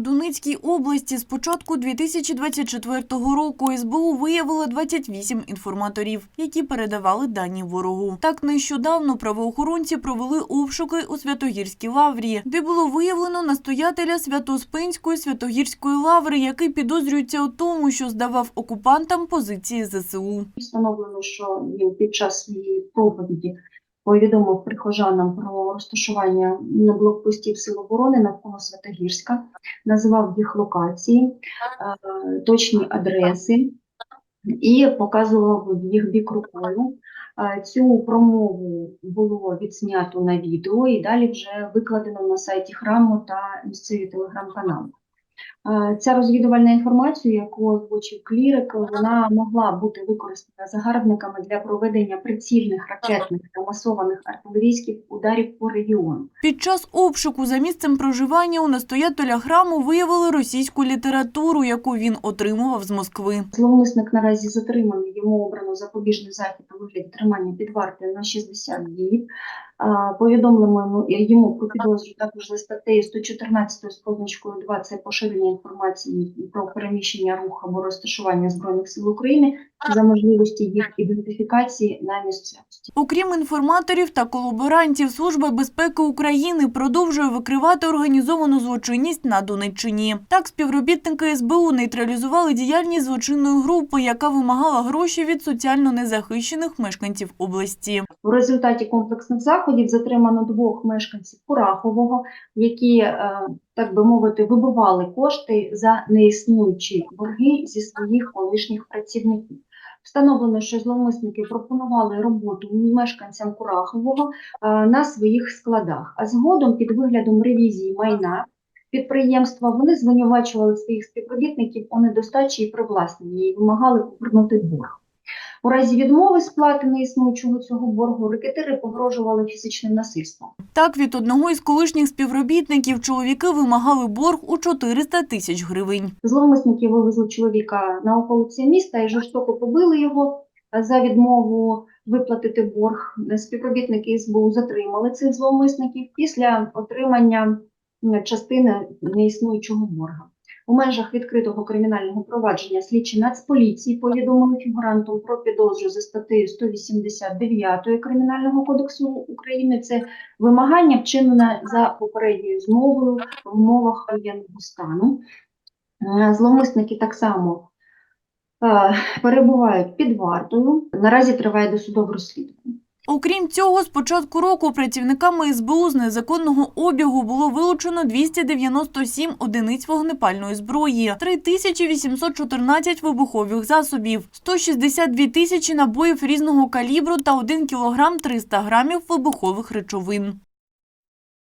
Донецькій області з початку 2024 року СБУ виявило 28 інформаторів, які передавали дані ворогу. Так нещодавно правоохоронці провели обшуки у Святогірській лаврі, де було виявлено настоятеля Святоспинської Святогірської лаври, який підозрюється у тому, що здавав окупантам позиції ЗСУ. Встановлено, що він під час своєї проповіді повідомив прихожанам про розташування на блокпостів Сил оборони навколо Святогірська, називав їх локації, е, точні адреси і показував їх бік рукою. Е, Цю промову було відснято на відео і далі вже викладено на сайті храму та місцеві телеграм-канали. Е, Ця розвідувальна інформація, яку озвучив клірик, вона могла бути використана загарбниками для проведення прицільних ракетних та масованих артилерійських ударів по регіону. Під час обшуку за місцем проживання у настоятеля храму виявили російську літературу, яку він отримував з Москви. Зловмисник наразі затриманий, йому обрано запобіжний захід у вигляді тримання під вартою на 60 днів. Повідомлено йому про підозру також за статтею 114 з позначкою 2 – це поширення інформації про переміщення рух або розташування Збройних сил України за можливості їх ідентифікації на місцевості. Окрім інформаторів та колаборантів, Служба безпеки України продовжує викривати організовану злочинність на Донеччині. Так, співробітники СБУ нейтралізували діяльність злочинної групи, яка вимагала гроші від соціально незахищених мешканців області. В результаті комплексних заходів затримано двох мешканців Курахового, які, е, так би мовити, вибивали кошти за неіснуючі борги зі своїх колишніх працівників. Встановлено, що зловмисники пропонували роботу мешканцям Курахового е, на своїх складах, а згодом під виглядом ревізії майна підприємства вони звинувачували своїх співробітників у недостачі і привласненні і вимагали повернути борг. У разі відмови сплати неіснуючого цього боргу рекетири погрожували фізичним насильством. Так, від одного із колишніх співробітників чоловіки вимагали борг у 400 тисяч гривень. Зловмисники вивезли чоловіка на околиці міста і жорстоко побили його за відмову виплатити борг. Співробітники СБУ затримали цих зловмисників після отримання частини неіснуючого борга. У межах відкритого кримінального провадження слідчі Нацполіції повідомили фігурантам про підозру за статтею 189 Кримінального кодексу України. Це вимагання вчинене за попередньою змовою в умовах воєнного стану. Е, Зловмисники так само е, перебувають під вартою. Наразі триває досудове розслідування. Окрім цього, з початку року працівниками СБУ з незаконного обігу було вилучено 297 одиниць вогнепальної зброї, 3814 вибухових засобів, 162 тисячі набоїв різного калібру та 1 кілограм 300 грамів вибухових речовин.